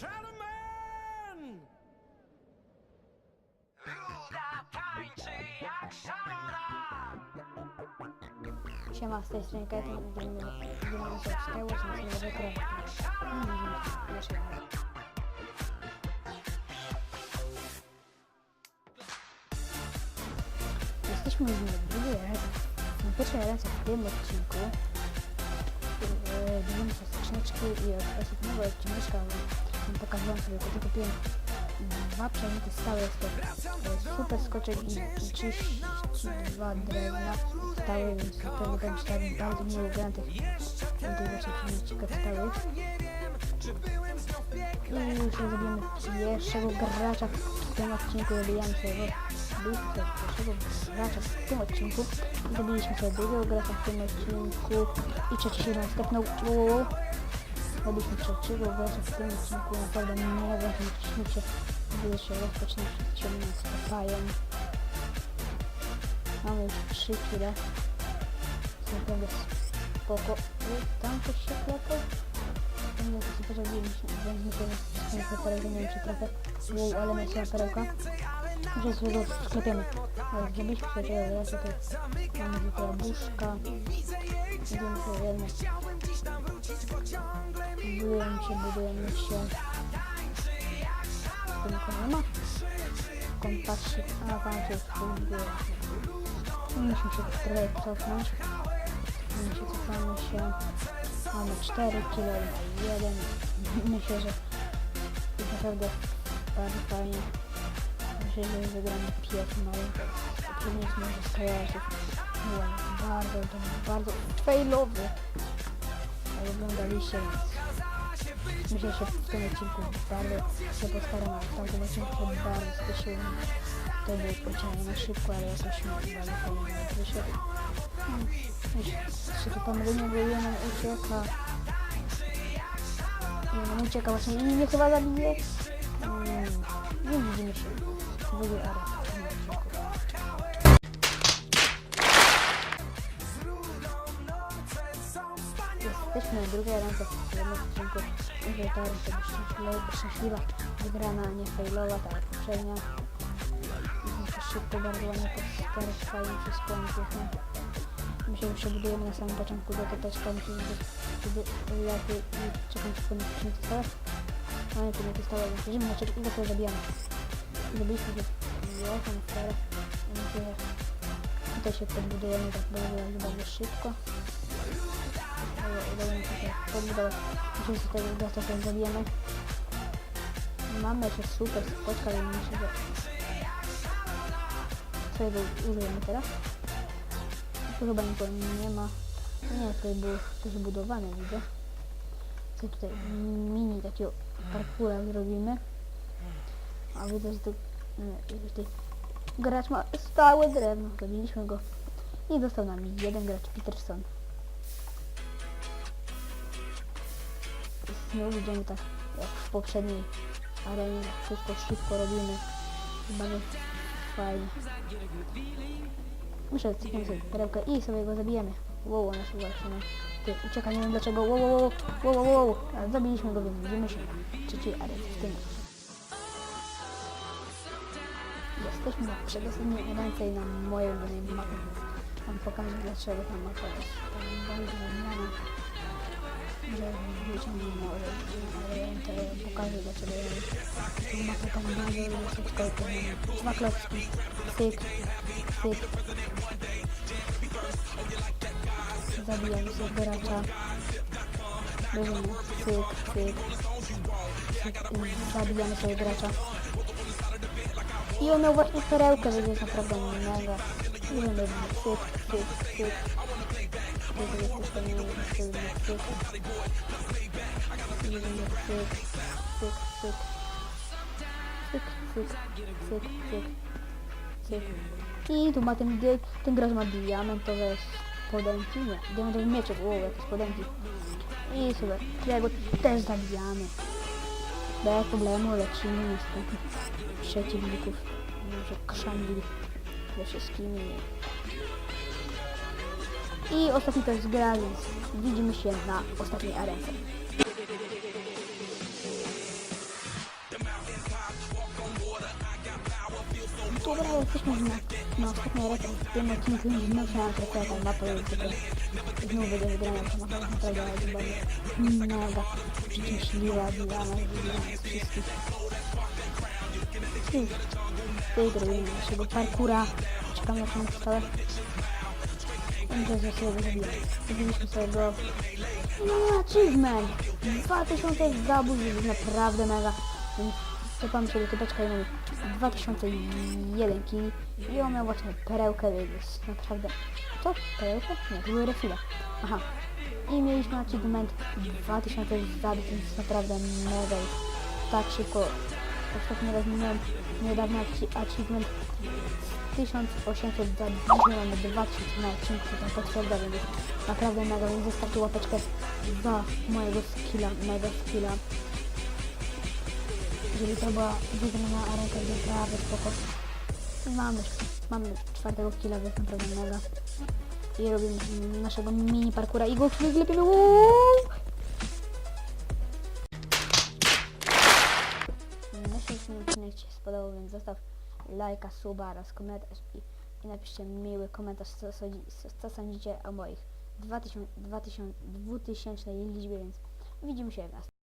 Charman! Siema, z tej strony Kajton, będziemy sobie w Skywars na jeszcze raz. Jesteśmy już na drugiej na pierwszej ręce w tym odcinku. Będziemy się skrzyneczki i od ostatniego odcineczka wam pokazałem sobie, tylko kupiłem dwa przedmioty stałe, jest to super skoczek i, i 32 drewna stałe, więc pewnie ten cztery bardzo miło grałem tych, przedmiotów stałych. I już zrobimy pierwszego gracza w tym odcinku, zabijamy sobie tutaj pierwszego gracza w tym odcinku. Zabiliśmy sobie drugiego gracza w tym odcinku i trzeci się następną. Trzeciego gracza w tym odcinku. Naprawdę mega ciśnicie, gdy się rozpoczyna przed ciemnym spapajem. Mamy już trzy kile. Jest naprawdę spoko. I tam coś się klepał. Nie wiem, co zrobiliśmy. Będzie to perełkę, nie wiem czy trochę. Wow, ale miała perełka. Że sobie go sklepiemy. Ale zrobiliśmy sobie teraz to mamy tutaj buszka. Idziemy jedno. Budujemy się, nikogo nie ma. Kompasik. A tam się buduje. Musimy się trochę cofnąć. My się cofamy się. Mamy 4 kilo i 1. Myślę, że jest naprawdę bardzo fajnie. Myślę, że wygramy pierwszy mały. Pewnie jest może skojarzyć. Bardzo, to był bardzo failowy. Oglądaliście, więc myślę, że w tym odcinku bardzo się postaram, ale w tamtym odcinku bardzo spieszyłem. To był pociąg na szybko, ale jakoś mi bardzo fajnie wyszedł. Jeszcze to pomylienie, bo jeden ucieka. Jeden ucieka właśnie i mnie chyba zabije. Hmm, Nie widzimy się. W drugiej Jesteśmy na drugiej ręce w jednym odcinku. Myślę, że ta ręka będzie szczęśliwa, szczęśliwa, wygrana, nie failowa, tak jak poprzednia. Musimy się szybko, bardzo ładnie postarać, fajnie wszystko pięknie. Myślę, że przebudujemy na samym początku do teczka, myślę, że wtedy lepiej i czekam tylko na przyjęcie stałe. Mamy tu nie stałe, więc jedziemy na czek i dopiero zabijamy. Zrobiliśmy się sferę. Myślę, że tutaj się podbudujemy tak bardzo, bardzo szybko. Udało mi się tutaj dostał się zabijemy. Mamy jeszcze super spoczka, ale myślę, że swojego użyjemy teraz. Tu chyba nikogo nie ma. Nie, tutaj było coś budowane, widzę. Co tutaj mini takiego parkura zrobimy. A widzę, że tu e, tutaj gracz ma stałe drewno. Zabiliśmy go. I został nam jeden gracz, Peterson. Znów idziemy tak jak w poprzedniej arenie. Wszystko szybko robimy. Bardzo fajnie. Muszę sobie perełkę i sobie go zabijemy. Wow, ona się właśnie. Ty, ucieka, nie wiem dlaczego. Wow, wow, wow, wow, wow. Ale zabiliśmy go, więc widzimy się w trzeciej arenie w tym. Jesteśmy na przedostatniej ręce i na ulubionej mapie. Wam pokażę dlaczego ta mapa jest tak bardzo zmiana. Że wiecie, nie może, to pokażę dlaczego ja tą mapę tak bardzo lubię. Tylko dwa klocki. Tyk, tyk. Zabijamy sobie gracza. Cyk, cyk i zabijamy sobie gracza. I on miał właśnie perełkę, więc jest naprawdę mega. Bierzemy cyk, cyk, cyk. I tu ma ten, ten gracz ma diamentowe spodenki, nie, diamentowy mieczek, wow, jakieś spodenki. I super, którego też zabijamy. Bez problemu lecimy następnych przeciwników. Może krzanili ze wszystkimi. I ostatni to jest gra, widzimy się na ostatniej arence. Dobra, jesteśmy na, na ostatniej arece. W tym odcinku już zmniejszałam trochę tą mapę, więc tutaj znowu do wygrania ta mapa jest naprawdę mega przyciśliwa dla nas, dla wszystkich. Cóż, tutaj zrobimy naszego parkura. Czekam na tą stałe. Dobrze, że sobie zrobiłem. Zrobiliśmy sobie. No, achievement! 2000 zabójstw jest naprawdę mega. Więc Cofamy się do typeczka i mamy 2001 kili i on miał właśnie perełkę, więc naprawdę... Co? Perełkę? Nie, to były refile. Aha. I mieliśmy achievement 2000 zabić, więc naprawdę mega tak szybko. Ostatni raz miałem niedawno achi- achievement 1800 zabić, dzisiaj mamy 2000 na odcinku, tam potwierdza, więc naprawdę mega, więc zostawcie łapeczkę za mojego skilla, mega skilla. Jeżeli to była wygrana arenka, to naprawdę spoko. Mamy, mamy czwartego killa, więc naprawdę mega. I robimy naszego mini parkura i go wyklepiemy. Uuuu! Się spodobał, więc zostaw lajka, suba oraz komentarz i, i napiszcie miły komentarz, co, co, co sądzicie o moich 2000, 2000, 2000 liczbie, więc widzimy się w nas.